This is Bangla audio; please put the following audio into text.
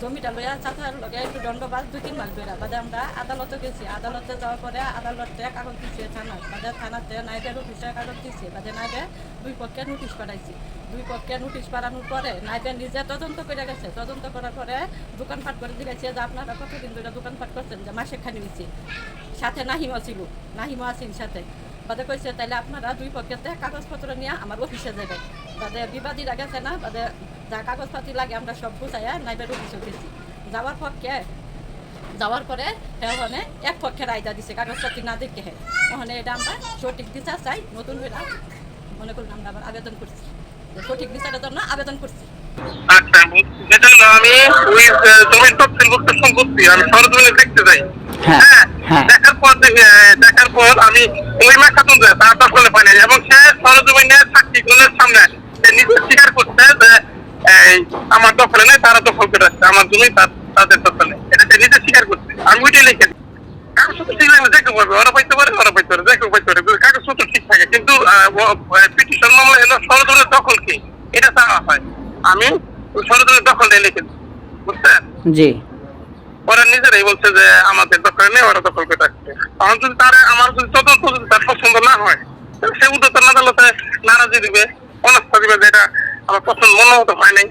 জমিটা লইয়া চাচার লগে একটু দণ্ডবাজ দুই তিন মাস বাদে আমরা আদালতে গেছি। আদালতে যাওয়ার পরে আদালতে কাগজ দিচ্ছে থানায় বাদে থানাতে নাইবের অফিসে কাগজ দিচ্ছে বাদে নাইবে দুই পক্ষে নোটিশ পাঠাইছি। দুই পক্ষে নোটিশ পাঠানোর পরে নাইবে নিজে তদন্ত করে গেছে। তদন্ত করার পরে দোকানপাট করে দিয়েছে যে আপনারা কতদিন ধরে দোকানপাট করছেন? যে মাসে খানি হয়েছে সাথে নাহিমা ছিল নাহিমা আছেন সাথে। বাদে কইছে তাহলে আপনারা দুই পক্ষেতে কাগজপত্র নিয়ে আমার অফিসে যাবেন বাদে বিবাদীরা গেছে না? বাদে যা কাগজপাতি লাগে আমরা সব গুছাইয়া নাইবের অফিসে গেছি যাওয়ার পক্ষে যাওয়ার পরে ওখানে এক পক্ষে রায়দা দিছে কাগজপাতি না দেখে হে। ওখানে এটা আমরা সঠিক বিচার চাই নতুন করে মনে করুন আমরা আবার আবেদন করছি। সঠিক বিচারের জন্য আবেদন করছি। আচ্ছা যেটা আমি। ওই আহ, জমির তফসিলভুক্ত সম্পত্তি আমি সরজমিনে দেখতে যাই। হ্যাঁ, হ্যাঁ হ্যাঁ। দেখার পর দেখার পর আমি ওই মা খাতুন যে তার পাই এবং সে সরজমিনে সাক্ষীগুলোর সামনে নিজে স্বীকার করছে যে এই, আমার দখলে নেই তারা দখল করে আসছে আমার জমি তাদের দখলে এটা সে নিজে স্বীকার করছে। আমি ওইটাই লিখে দিই। কাগজপত্র ঠিক লাগলে দেখতে পারবে ওরা পাইতে পারে ওরা পাইতে পারে দেখো পাইতে পারে। কাগজপত্র ঠিক থাকে। কিন্তু পিটিশন মামলা হলো সরজমিনের দখল কি? এটা চাওয়া হয়। আমি সরজমিনের দখল নিয়ে লিখে বুঝছেন? জি। ওরা নিজেরাই বলছে যে আমাদের দখলে নেই ওরা দখল করে রাখছে। আমার যদি তার আমার যদি তদন্ত যদি তার পছন্দ না হয় তাহলে সে উদ্যোগ আদালতে নারাজি দিবে অনাস্থা দিবে যে এটা আমার পছন্দ মনে মতো হয় নাই।